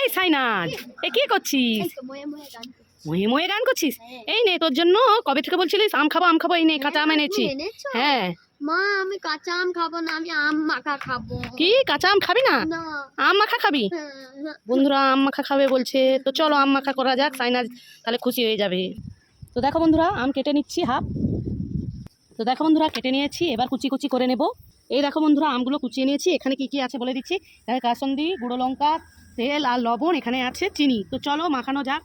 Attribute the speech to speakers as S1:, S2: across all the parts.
S1: এই সাইনাজ এ কি করছিস। মহে মহে গান করছিস?
S2: হ্যাঁ।
S1: এই নে তোর জন্য কবে থেকে বলছিলিস? আম খাব আম খাব এই নে কাঁচা আম
S2: হ্যাঁ,
S1: এনেছি। হ্যাঁ।
S2: মা আমি কাঁচা আম খাব না আমি আম মাখা খাব।
S1: কি? কাঁচা আম খাবি না? আম মাখা খাবি?
S2: হ্যাঁ, হ্যাঁ।
S1: বন্ধুরা আম মাখা খাবে বলছে। তো চলো আম মাখা করা যাক সাইনাজ তাহলে খুশি হয়ে যাবে। তো দেখো বন্ধুরা আম কেটে নিচ্ছি হাফ। তো দেখো বন্ধুরা কেটে নিয়েছি এবার কুচি কুচি করে নেব। এই দেখো বন্ধুরা আমগুলো কুচিয়ে নিয়েছি। এখানে কি কি আছে বলে দিচ্ছি? কাসন্দি গুঁড়ো লঙ্কা তেল আর লবণ এখানে আছে চিনি। তো চলো মাখানো যাক।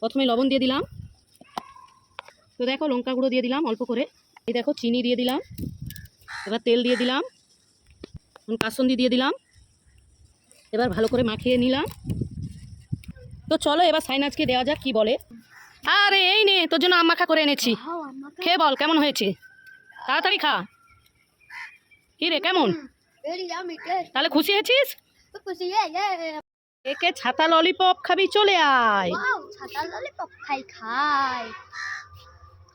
S1: প্রথমে লবণ দিয়ে দিলাম। তো দেখো লঙ্কা গুঁড়ো দিয়ে দিলাম অল্প করে। এই দেখো চিনি দিয়ে দিলাম। এবার তেল দিয়ে দিলাম। কাসন্দি দিয়ে দিলাম। এবার ভালো করে মাখিয়ে নিলাম। তো চলো এবার সাইনাজকে দেওয়া যাক কি বলে। আরে এই নে তোর জন্য আম মাখা করে এনেছি। খেয়ে বল কেমন হয়েছে? তাড়াতাড়ি খা। কি রে কেমন? তাহলে খুশি হয়েছিস?
S2: খুশি
S1: একে ছাতা ললিপপ খাবি চলে আয়।
S2: ওয়াও ছাতা ললিপপ খাই খাই।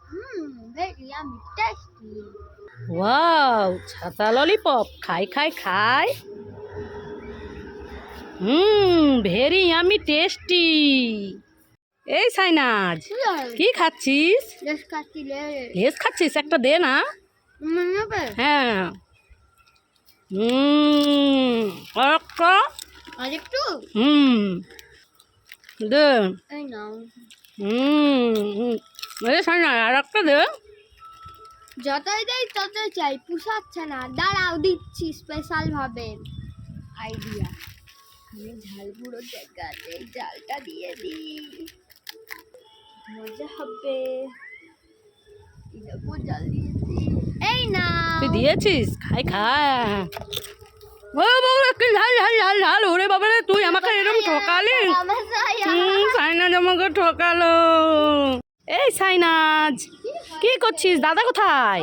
S2: Hmm very yummy tasty
S1: wow ছাতা ললিপপ খাই খাই খাই। হুম ভেরি আমি টেস্টি এই সাইনাজ কি খাচ্ছিস?
S2: লেস
S1: লেস খাচ্ছিস একটা দে না। হ্যাঁ। হুম একটা
S2: আর একটু
S1: হুম। দে।
S2: এই নাও।
S1: হুম হুম। এই সাইনা আর একটা দে।
S2: যতই দেই ততই চাই। পুষাচ্ছে না। দাঁড়াও দিচ্ছি স্পেশাল ভাবে। আইডিয়া আমি ঝাল গুঁড়ো জায়গাতে জালটা দিয়ে দিই। মজা হবে। এই দেখো জাল দিয়ে এই না
S1: তুই দিয়েছিস? খাই খাই ও বাবা কি ঝাল ঝাল ঝাল ঝাল ওরে বাবা রে তুই আমাকে এরকম ঠকালি? হুম সাইনাজ আমাকে ঠকালো। এই সাইনাজ কি করছিস? দাদা কোথায়?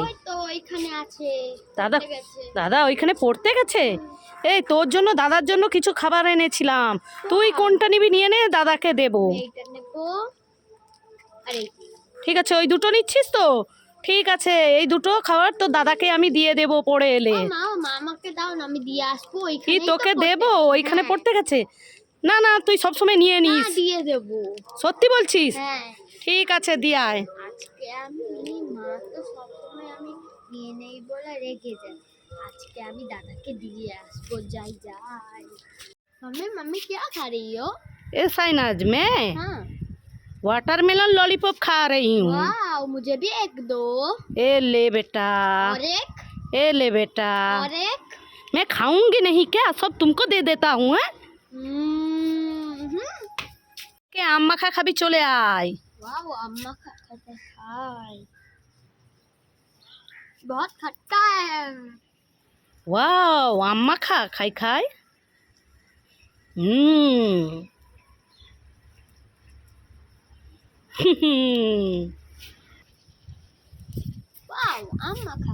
S1: দাদা দাদা ওইখানে পড়তে গেছে? এই তোর জন্য দাদার জন্য কিছু খাবার এনেছিলাম। তুই কোনটা নিবি নিয়ে নে দাদাকে দেবো। ঠিক আছে ওই দুটো নিচ্ছিস তো? ঠিক আছে এই দুটো খাবার তো দাদাকে আমি দিয়ে দেবো পড়ে এলে। কি তোকে দেবো? ওইখানে
S2: হ্যাঁ।
S1: পড়তে গেছে? না না তুই সবসময় নিয়ে
S2: না
S1: নিস
S2: দিয়ে দেবো
S1: সত্যি বলছিস
S2: হ্যাঁ
S1: ঠিক আছে দিয়ে আয়
S2: আজকে আমি মা তো সবসময় আমি নিয়ে নেই বলে রেখে যাই আজকে আমি দাদাকে দিয়ে আসবো যাই যাই मम्मी मम्मी क्या खा रही हो
S1: ए साइनाज मैं
S2: हाँ
S1: वाटरमेलन लॉलीपॉप खा रही हूँ
S2: वाह मुझे भी एक दो
S1: ए ले बेटा
S2: और एक
S1: ए ले बेटा
S2: और एक
S1: मैं खाऊंगी नहीं क्या सब तुमको दे देता हूँ हैं?
S2: हम्म,
S1: কে আম্মা মাখা খাবি চলে আয়।
S2: ওয়াও আম্মা মাখা খেতে খাই বহুত খাট্টা
S1: ওয়াও আম মাখা খাই খাই। হুম।
S2: ওয়াও আম মাখা